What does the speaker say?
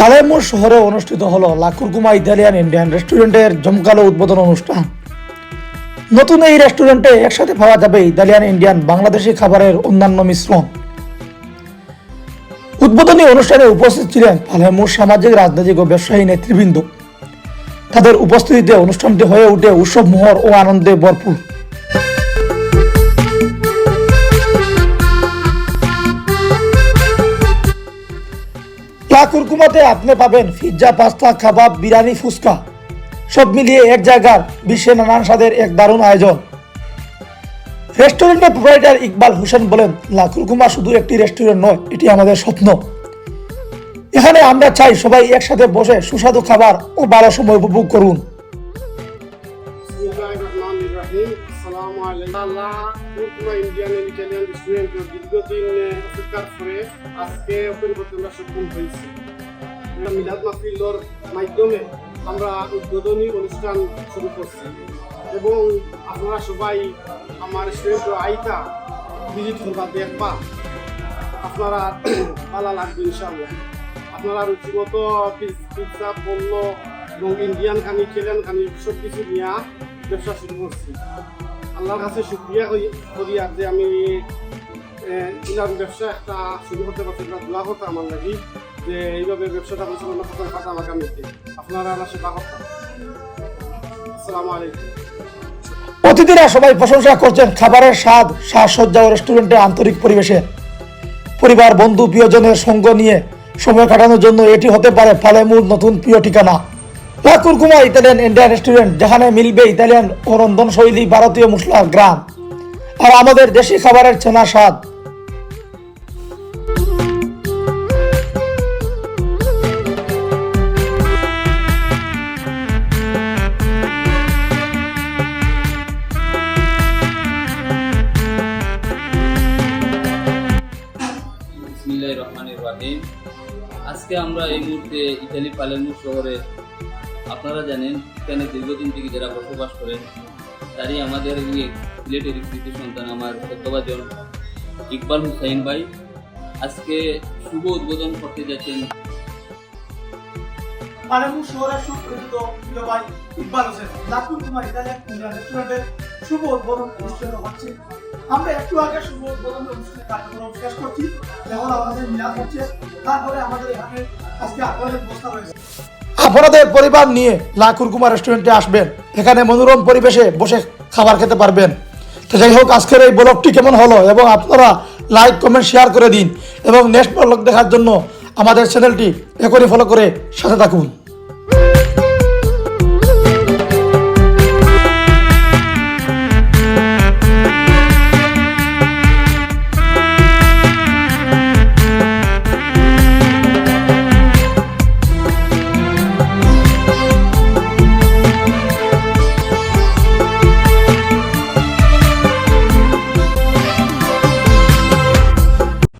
পালেমু শহরে অনুষ্ঠিত হলো লাকুরকুমা ইতালিয়ান ইন্ডিয়ান রেস্টুরেন্টের জমকালো উদ্বোধন অনুষ্ঠান। নতুন এই রেস্টুরেন্টে একসাথে পাওয়া যাবে ইতালিয়ান, ইন্ডিয়ান, বাংলাদেশি খাবারের অন্যান্য মিশ্রণ। উদ্বোধনী অনুষ্ঠানে উপস্থিত ছিলেন পালেমুর সামাজিক, রাজনৈতিক ও ব্যবসায়ী নেতৃবৃন্দ। তাদের উপস্থিতিতে অনুষ্ঠানটি হয়ে ওঠে উৎসব, মোহর ও আনন্দে ভরপুর। কুরকুমাতে আপনি পাবেন পিৎজা, পাস্তা, কাবাব, বিরিয়ানি, ফুচকা। সব মিলিয়ে এক জায়গার বিশ্বে নানান স্বাদের এক দারুণ আয়োজন। রেস্টুরেন্টের প্রোভাইডার ইকবাল হোসেন বলেন, লাকুরকুমা শুধু একটি রেস্টুরেন্ট নয়, এটি আমাদের স্বপ্ন। এখানে আমরা চাই সবাই একসাথে বসে সুস্বাদু খাবার ও ভালো সময় উপভোগ করুন। বিসমিল্লাহির রহমানির রহিম। আসসালামু আলাইকুম। আল্লাহ Kurkuma Indian and Italian restaurant দীর্ঘদিন অপেক্ষার পরে আজকে ওপেন করতে আমরা সক্ষম হয়েছি। মিলাদ মাহফিলর মাধ্যমে আমরা উদ্বোধনী অনুষ্ঠান শুরু করছি। এবং আপনারা সবাই আমার রেস্টুরেন্ট আইতা ভিজিট করবা, দেখবা। আপনারা ভালো লাগবে ইনশাআল্লাহ। আপনারা রুচিমতো পিৎজা পণ্য এবং ইন্ডিয়ান খানি চিকেন খানি সব কিছু নিয়ে ব্যবসা শুরু করছি। আল্লাহর কাছে শুক্রিয়া করি- আর যে আমি ইনার ব্যবসা একটা শুরু করতে পারছি একটা দোয়া করতে আমার লাগি যে এইভাবে ব্যবসাটা পরিচালনা করতে পারতাম আগামীতে আপনারা আমার সেবা করতাম আসসালামু আলাইকুম। অতিথিরা সবাই প্রশংসা করছেন খাবারের স্বাদ, সাজসজ্জা ও রেস্টুরেন্টে আন্তরিক পরিবেশে। পরিবার, বন্ধু, প্রিয়জনের সঙ্গ নিয়ে সময় কাটানোর জন্য এটি হতে পারে ফালেমুর নতুন প্রিয় ঠিকানা। লা কুরকুমা ইতালিয়ান ইন্ডিয়ান রেস্টুরেন্ট যেখানে মিলবে ইতালিয়ান ও রন্ধন শৈলী ভারতীয় মশলা গ্রাম। আর আমাদের দেশি খাবারের চেনা স্বাদ। আজকে আমরা এই মুহূর্তে ইতালি পালেমু শহরে আপনারা জানেন এখানে দীর্ঘদিন থেকে যারা বসবাস করেন, তারই আমাদের সিলেটের কৃতি সন্তান আমার সত্যবাজন ইকবাল হুসাইন ভাই। আজকে শুভ উদ্বোধন করতে যাচ্ছেন। আমরা একটু আগে শুভ উদ্বোধন অনুষ্ঠানের কার্যক্রম শেষ করছি। আমাদের হচ্ছে। তারপরে আমাদের এখানে আজকে আপনাদের ব্যবস্থা রয়েছে। আপনাদের পরিবার নিয়ে লাকুর কুমার রেস্টুরেন্টে আসবেন। এখানে মনোরম পরিবেশে বসে খাবার খেতে পারবেন। তো যাই হোক, আজকের এই ব্লগটি কেমন হলো এবং আপনারা লাইক, কমেন্ট, শেয়ার করে দিন এবং নেক্সট ব্লগ দেখার জন্য আমাদের চ্যানেলটি এখনই ফলো করে সাথে থাকুন।